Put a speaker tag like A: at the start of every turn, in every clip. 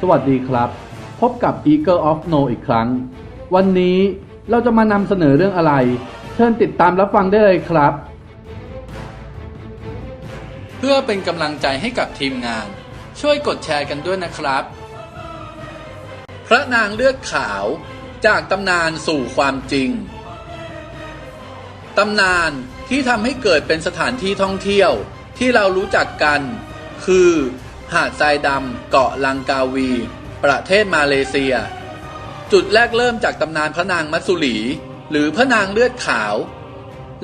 A: สวัสดีครับ พบกับ Eagle of No อีกครั้ง วันนี้เราจะมานำเสนอเรื่องอะไร เชิญติดตามรับฟังได้เลยครับ
B: เพื่อเป็นกำลังใจให้กับทีมงาน ช่วยกดแชร์กันด้วยนะครับ พระนางเลือดขาวจากตำนานสู่ความจริง ตำนานที่ทำให้เกิดเป็นสถานที่ท่องเที่ยวที่เรารู้จักกัน คือ หาดทรายดำ เกาะลังกาวี ประเทศมาเลเซีย จุดแรกเริ่มจากตำนานพระนางมัสสุรีหรือพระนางเลือดขาว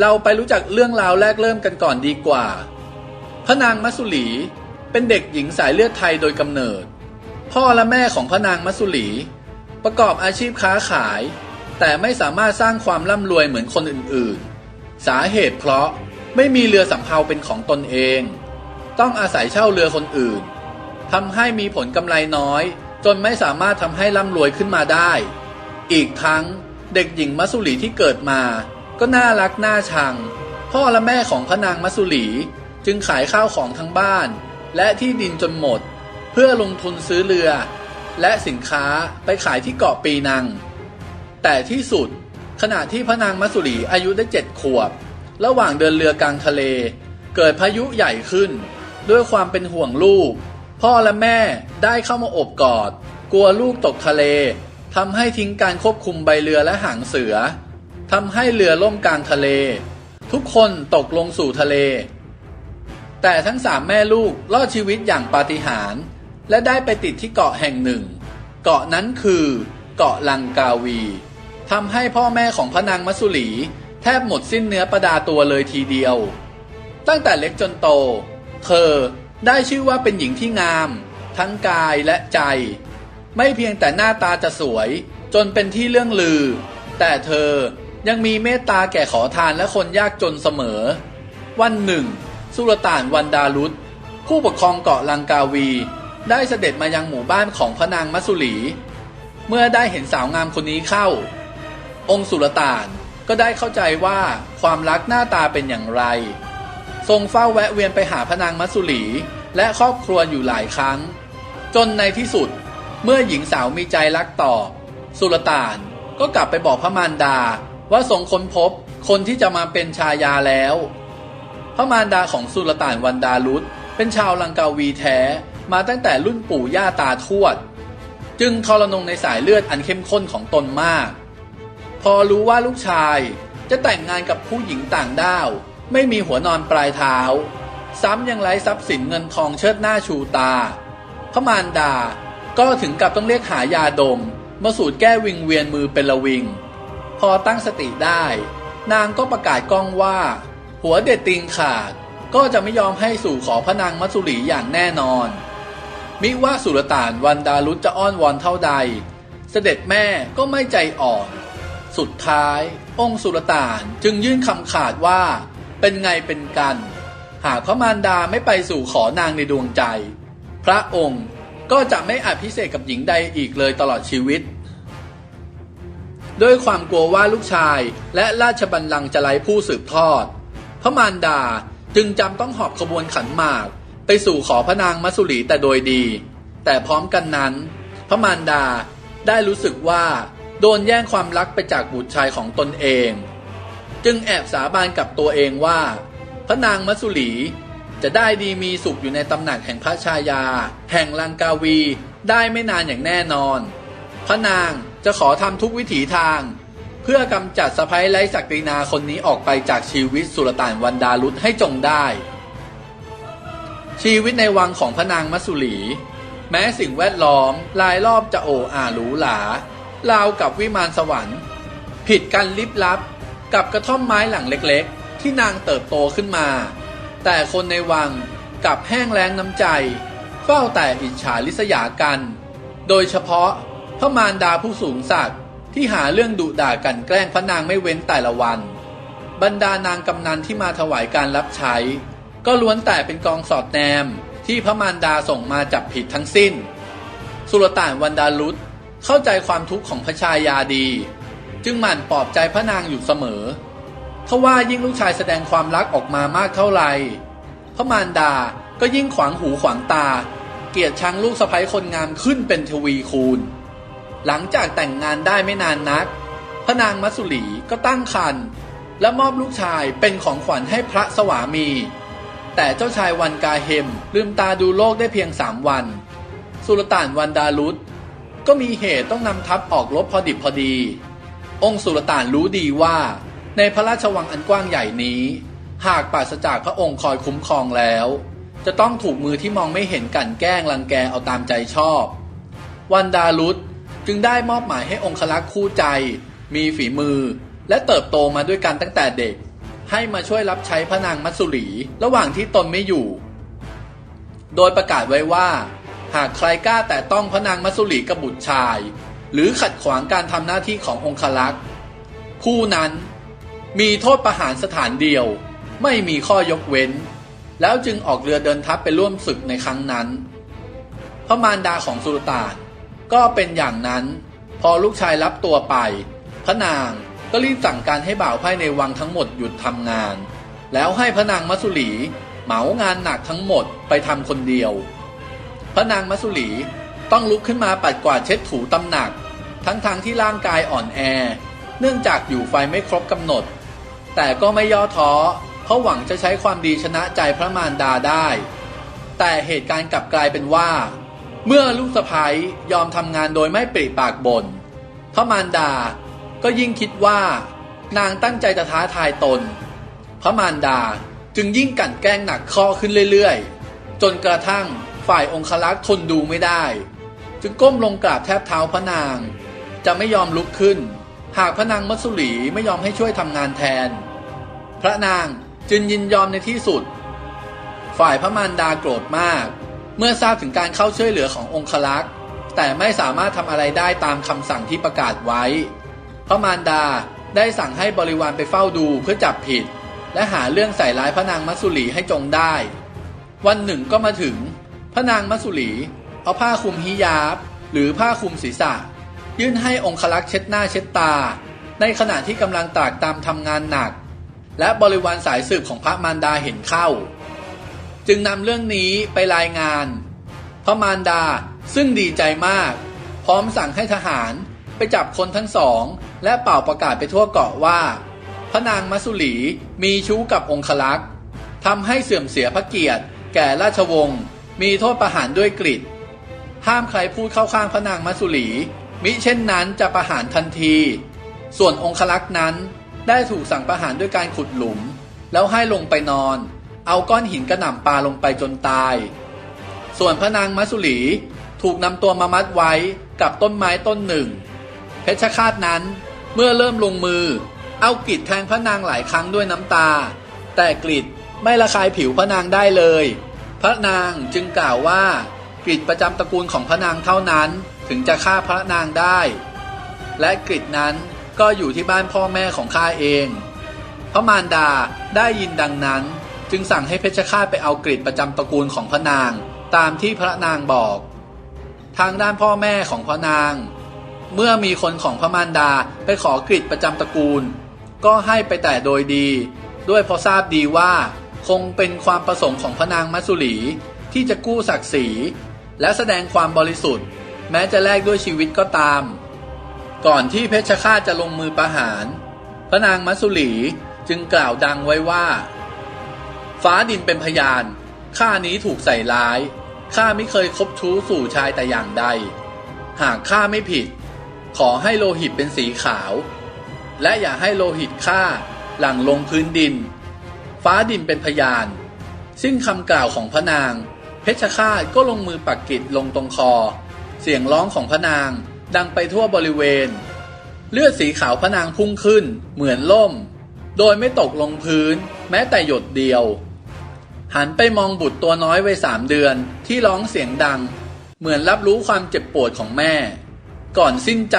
B: เราไปรู้จักเรื่องราวแรกเริ่มกันก่อนดีกว่า พระนางมัสสุรีเป็นเด็กหญิงสายเลือดไทยโดยกำเนิด พ่อและแม่ของพระนางมัสสุรีประกอบอาชีพค้าขาย แต่ไม่สามารถสร้างความร่ำรวยเหมือนคนอื่นๆ สาเหตุเพราะไม่มีเรือสำเภาเป็นของตนเอง ต้องอาศัยเช่าเรือคนอื่น ทำให้มีผลกำไรน้อย จนไม่สามารถทำให้ร่ำรวยขึ้นมาได้ อีกทั้งเด็กหญิงมัสุรีที่เกิดมา ก็น่ารักน่าชัง พ่อและแม่ของพระนางมัสุรีจึงขายข้าวของทั้งบ้าน และที่ดินจนหมด เพื่อลงทุนซื้อเรือ และสินค้าไปขายที่เกาะปีนัง แต่ที่สุดขณะที่พระนางมัสสุรีอายุได้เจ็ดขวบ ระหว่างเดินเรือกลางทะเล เกิดพายุใหญ่ขึ้น ด้วยความเป็นห่วงลูก พ่อและแม่ได้เข้ามาอบกอด กลัวลูกตกทะเลทำให้ทิ้งการควบคุมใบเรือและหางเสือทำให้เรือล่มกลางทะเล ทุกคนตกลงสู่ทะเล แต่ทั้งสามแม่ลูกรอดชีวิตอย่างปาฏิหาริย์และได้ไปติดที่เกาะแห่งหนึ่ง เกาะนั้นคือเกาะลังกาวีทำให้พ่อแม่ของพระนางมัสสุรีแทบหมดสิ้นเนื้อประดาตัวเลยทีเดียว ตั้งแต่เล็กจนโต เธอ ได้ชื่อว่าเป็นหญิงที่งาม ทั้งกายและใจ ไม่เพียงแต่หน้าตาจะสวย จนเป็นที่เรื่องลือ แต่เธอยังมีเมตตาแก่ขอทานและคนยากจนเสมอ วันหนึ่ง สุลต่านวันดารุตผู้ปกครองเกาะลังกาวี ได้เสด็จมายังหมู่บ้านของพระนางมัสสุรีเมื่อได้เห็นสาวงามคนนี้เข้า องค์สุลต่านก็ได้เข้าใจว่าความรักหน้าตาเป็นอย่างไร ทรงเฝ้าแวะเวียนไปหาพระนางมัสุรีและครอบครัวอยู่หลายครั้ง จนในที่สุดเมื่อหญิงสาวมีใจรักต่อ สุลต่านก็กลับไปบอกพระมารดาว่าทรงค้นพบคนที่จะมาเป็นชายาแล้ว พระมารดาของสุลต่านวันดารุตเป็นชาวลังกาวีแท้มาตั้งแต่รุ่นปู่ย่าตาทวด จึงทรนงในสายเลือดอันเข้มข้นของตนมาก พอรู้ว่าลูกชายจะแต่งงานกับผู้หญิงต่างด้าว ไม่มีหัวนอนปลายเท้า ซ้ำยังไร้ทรัพย์สินเงินทองเชิดหน้าชูตา พระมารดาก็ถึงกับต้องเรียกหายาดม มาสูตรแก้วิงเวียนมือเป็นละวิง พอตั้งสติได้ นางก็ประกาศกล้องว่า หัวเด็ดติงขาดก็จะไม่ยอมให้สู่ขอพระนางมัสสุรีอย่างแน่นอน มิว่าสุลต่านวันดารุตจะอ้อนวอนเท่าใด เสด็จแม่ก็ไม่ใจอ่อน สุดท้าย องค์สุลต่านจึงยื่นคำขาดว่า เป็นไงเป็นกัน หากพระมารดาไม่ไปสู่ขอนางในดวงใจ พระองค์ก็จะไม่อภิเษกกับหญิงใดอีกเลยตลอดชีวิต ด้วยความกลัวว่าลูกชายและราชบัลลังก์จะไร้ผู้สืบทอด พระมารดาจึงจำต้องหอบขบวนขันหมาก ไปสู่ขอพระนางมัสสุรีแต่โดยดี แต่พร้อมกันนั้น พระมารดาได้รู้สึกว่า โดนแย่งความรักไปจากบุตรชายของตนเอง จึงแอบสาบานกับตัวเองว่า พระนางมัสสุรีจะได้ดีมีสุขอยู่ในตำหนักแห่งพระชายา แห่งลังกาวีได้ไม่นานอย่างแน่นอน พระนางจะขอทำทุกวิถีทาง เพื่อกำจัดสะพ้ยไร้ศักดินาคนนี้ออกไปจากชีวิตสุลต่านวันดารุตให้จงได้ ชีวิตในวังของพระนางมัสสุรีแม้สิ่งแวดล้อมรายรอบจะโอ้อาหรูหราราวกับวิมานสวรรค์ ผิดกันลิบลับ กับกระท่อมไม้หลังเล็กๆ ที่นางเติบโตขึ้นมา แต่คนในวังกับแห้งแล้งน้ำใจ เฝ้าแต่อิจฉาริษยากัน โดยเฉพาะพระมารดาผู้สูงศักดิ์ที่หาเรื่องดุด่ากันแกล้งพระนางไม่เว้นแต่ละวัน บรรดานางกำนันที่มาถวายการรับใช้ ก็ล้วนแต่เป็นกองสอดแนมที่พระมารดาส่งมาจับผิดทั้งสิ้น สุลต่านวันดารุตเข้าใจความทุกข์ของพระชายาดี จึงหมั่นปลอบใจพระนางอยู่เสมอทว่ายิ่งลูกชายแสดงความรักออกมามากเท่าไหร่พระมารดาก็ยิ่งขวางหูขวางตา เกลียดชังลูกสะใภ้คนงามขึ้นเป็นทวีคูณ หลังจากแต่งงานได้ไม่นานนัก พระนางมัสสุรีก็ตั้งครรภ์และมอบลูกชายเป็นของขวัญให้พระสวามี แต่เจ้าชายวันกาเฮมลืมตาดูโลกได้เพียงสามวัน สุลต่านวันดารุตก็มีเหตุต้องนำทัพออกรบพอดิบพอดี องค์สุลต่านรู้ดีว่า ในพระราชวังอันกว้างใหญ่นี้ หากปราศจากพระองค์คอยคุ้มครองแล้ว จะต้องถูกมือที่มองไม่เห็นกลันแกล้งรังแกเอาตามใจชอบ วันดารุตจึงได้มอบหมายให้องคลักษ์คู่ใจ มีฝีมือ และเติบโตมาด้วยกันตั้งแต่เด็ก ให้มาช่วยรับใช้พระนางมัสสุรีระหว่างที่ตนไม่อยู่ โดยประกาศไว้ว่า หากใครกล้าแต่ต้องพระนางมัสสุรีกับบุตรชาย หรือขัดขวางการทำหน้าที่ขององคลักษ์ผู้นั้นมีโทษประหารสถานเดียว ไม่มีข้อยกเว้น แล้วจึงออกเรือเดินทัพไปร่วมศึกในครั้งนั้น พระมารดาของสุลต่านก็เป็นอย่างนั้น พอลูกชายรับตัวไป พระนางก็รีบสั่งการให้บ่าวไพร่ในวังทั้งหมดหยุดทำงาน แล้วให้พระนางมัสุรีเหมางานหนักทั้งหมดไปทำคนเดียว พระนางมัสสุรีต้องลุกขึ้นมาปัดกวาดเช็ดถูตำหนัก ทั้งๆทที่ร่างกายอ่อนแอ เนื่องจากอยู่ไฟไม่ครบกำหนด แต่ก็ไม่ย่อท้อ เพราะหวังจะใช้ความดีชนะใจพระมารดาได้ แต่เหตุการณ์กลับกลายเป็นว่า เมื่อลูกสะพ้ยยอมทำงานโดยไม่ปริปากบน่นพระมารดาก็ยิ่งคิดว่า นางตั้งใจจะท้าทายตน พระมารดาจึงยิ่งกั่นแกล้งหนักข้อขึ้นเรื่อยๆ จนกระทั่งฝ่ายองคลักษ์ทนดูไม่ได้ จึงก้มลงกราบแทบเท้าพระนาง จะไม่ยอมลุกขึ้น หากพระนางมัสสุรีไม่ยอมให้ช่วยทำงานแทน พระนางจึงยินยอมในที่สุด ฝ่ายพระมารดาโกรธมาก เมื่อทราบถึงการเข้าช่วยเหลือขององคลักษ์แต่ไม่สามารถทำอะไรได้ตามคำสั่งที่ประกาศไว้ พระมารดาได้สั่งให้บริวารไปเฝ้าดูเพื่อจับผิด และหาเรื่องใส่ร้ายพระนางมัสสุรีให้จงได้ วันหนึ่งก็มาถึง พระนางมัสสุรีเอาผ้าคลุมฮิญาบ หรือผ้าคลุมศีรษะ ยื่นให้องคลักษ์เช็ดหน้าเช็ดตา ในขณะที่กำลังตากตามทำงานหนัก และบริวารสายสืบของพระมารดาเห็นเข้า จึงนำเรื่องนี้ไปรายงาน พระมารดาซึ่งดีใจมาก พร้อมสั่งให้ทหารไปจับคนทั้งสอง และเป่าประกาศไปทั่วเกาะว่า พระนางมัสุรีมีชู้กับองคลักษ์ทำให้เสื่อมเสียพระเกียรติ แก่ราชวงศ์มีโทษประหารด้วยกฤษห้ามใครพูดเข้าข้างพระนางมัสสุรี มิเช่นนั้นจะประหารทันที ส่วนองคลักษ์นั้นได้ถูกสั่งประหารด้วยการขุดหลุม แล้วให้ลงไปนอน เอาก้อนหินกระหน่ำปาลงไปจนตาย ส่วนพระนางมัสุรีถูกนำตัวมามัดไว้กับต้นไม้ต้นหนึ่ง เพชฌฆาตนั้นเมื่อเริ่มลงมือ เอากริดแทงพระนางหลายครั้งด้วยน้ำตา แต่กริดไม่ระคายผิวพระนางได้เลย พระนางจึงกล่าวว่ากริดประจำตระกูลของพระนางเท่านั้น ถึงจะฆ่าพระนางได้ และกริดนั้นก็อยู่ที่บ้านพ่อแม่ของข้าเอง พระมารดาได้ยินดังนั้นจึงสั่งให้เพชฌฆาตไปเอากริดประจำตระกูลของพระนางตามที่พระนางบอก ทางด้านพ่อแม่ของพระนาง เมื่อมีคนของพระมารดาไปขอกริดประจำตระกูล ก็ให้ไปแต่โดยดี ด้วยเพราะทราบดีว่า คงเป็นความประสงค์ของพระนางมัสุรีที่จะกู้ศักดิ์ศรีและแสดงความบริสุทธิ์ แม้จะแลกด้วยชีวิตก็ตาม ก่อนที่เพชฌฆาตจะลงมือประหาร พระนางมัสสุรีจึงกล่าวดังไว้ว่า ฟ้าดินเป็นพยาน ข้านี้ถูกใส่ร้าย ข้าไม่เคยคบชู้สู่ชายแต่อย่างใด หากข้าไม่ผิด ขอให้โลหิตเป็นสีขาว และอย่าให้โลหิตข้าหลั่งลงพื้นดิน ฟ้าดินเป็นพยาน ซึ่งคำกล่าวของพระนาง เพชฌฆาตก็ลงมือปักกิดลงตรงคอ เสียงร้องของพระนาง ดังไปทั่วบริเวณ เลือดสีขาวพระนางพุ่งขึ้น เหมือนล่ม โดยไม่ตกลงพื้น แม้แต่หยดเดียว หันไปมองบุตรตัวน้อยวัยสามเดือนที่ร้องเสียงดัง เหมือนรับรู้ความเจ็บปวดของแม่ ก่อนสิ้นใจ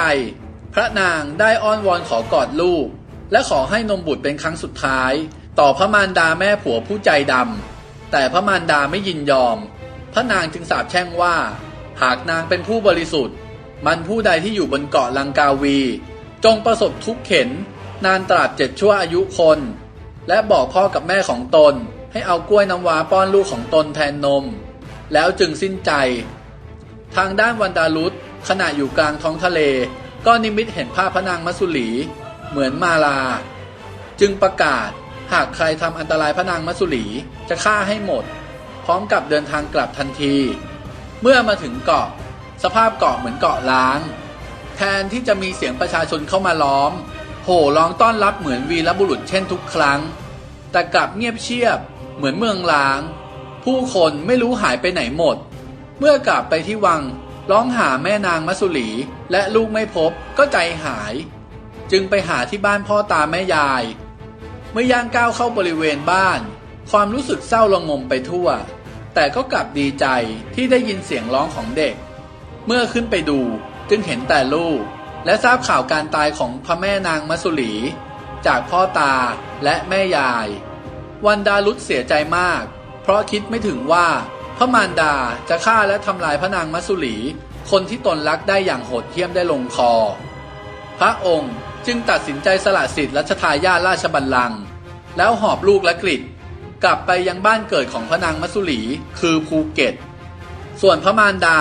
B: พระนางได้อ้อนวอนขอกอดลูก และขอให้นมบุตรเป็นครั้งสุดท้าย ต่อพระมารดาแม่ผัวผู้ใจดำแต่พระมารดาไม่ยินยอม พระนางจึงสาปแช่งว่า หากนางเป็นผู้บริสุทธิ์ มันผู้ใดที่อยู่บนเกาะลังกาวี จงประสบทุกข์เข็น นานตราบเจ็ดชั่วอายุคน และบอกพ่อกับแม่ของตน ให้เอากล้วยน้ำว้าป้อนลูกของตนแทนนม แล้วจึงสิ้นใจ ทางด้านวันดารุษขณะอยู่กลางท้องทะเล ก็นิมิตเห็นภาพพระนางมัสุลี เหมือนมาลา จึงประกาศหากใครทำอันตรายพระนางมัสุลีจะฆ่าให้หมด พร้อมกับเดินทางกลับทันที เมื่อมาถึงเกาะ สภาพเกาะเหมือนเกาะล้าง แทนที่จะมีเสียงประชาชนเข้ามาล้อม โห่ร้องต้อนรับเหมือนวีรบุรุษเช่นทุกครั้ง แต่กลับเงียบเชียบ เหมือนเมืองล้าง ผู้คนไม่รู้หายไปไหนหมด เมื่อกลับไปที่วังร้องหาแม่นางมัสุลีและลูกไม่พบก็ใจหาย จึงไปหาที่บ้านพ่อตาแม่ยาย เมื่อย่างก้าวเข้าบริเวณบ้าน ความรู้สึกเศร้าระงมไปทั่ว แต่ก็กลับดีใจที่ได้ยินเสียงร้องของเด็ก เมื่อขึ้นไปดูจึงเห็นแต่ลูก และทราบข่าวการตายของพระแม่นางมัสสุลีจากพ่อตาและแม่ยาย วันดารุษเสียใจมาก เพราะคิดไม่ถึงว่าพระมารดาจะฆ่าและทำลายพระนางมัสสุลีคนที่ตนรักได้อย่างโหดเหี้ยมได้ลงคอ พระองค์จึงตัดสินใจสละสิทธิ์รัชทายาทราชบัลลังก์แล้วหอบลูกและกฤษ กลับไปยังบ้านเกิดของพระนางมัสสุลีคือภูเก็ต ส่วนพระมารดา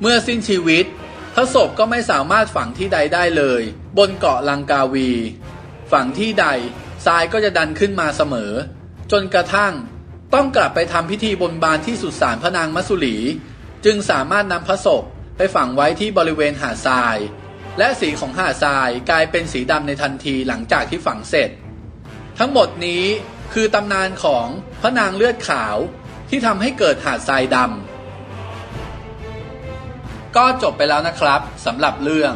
B: เมื่อสิ้นชีวิต พระศพก็ไม่สามารถฝังที่ใดได้เลย บนเกาะลังกาวี ฝังที่ใดทรายก็จะดันขึ้นมาเสมอ จนกระทั่งต้องกลับไปทำพิธีบนบานที่สุสานพระนางมัสสุลีจึงสามารถนำพระศพไปฝังไว้ที่บริเวณหาดทราย และสีของหาดทรายกลายเป็นสีดำในทันทีหลังจากที่ฝังเสร็จ ทั้งหมดนี้ คือตำนานของพระนางเลือดขาวที่ทำให้เกิดหาดทรายดำก็จบไปแล้วนะครับสำหรับเรื่อง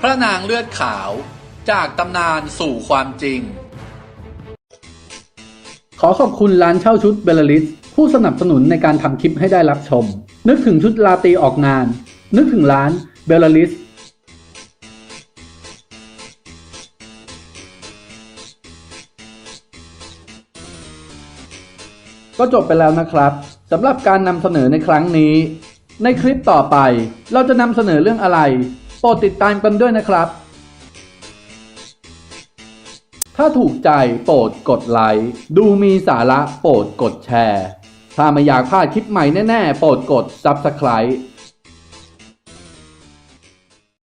B: พระนางเลือดขาวจากตำนานสู่ความจริง
A: ขอขอบคุณร้านเช่าชุดเบลลิสผู้สนับสนุนในการทำคลิปให้ได้รับชม นึกถึงชุดลาตีออกงาน นึกถึงร้านเบลลิส ก็จบไปแล้วนะครับสำหรับการนำเสนอในครั้งนี้ ในคลิปต่อไป เราจะนำเสนอเรื่องอะไรโปรดติดตามกันด้วยนะครับ ถ้าถูกใจโปรดกดไลค์ดูมีสาระโปรดกดแชร์ ถ้าไม่อยากพลาดคลิปใหม่แน่ๆ โปรดกด Subscribe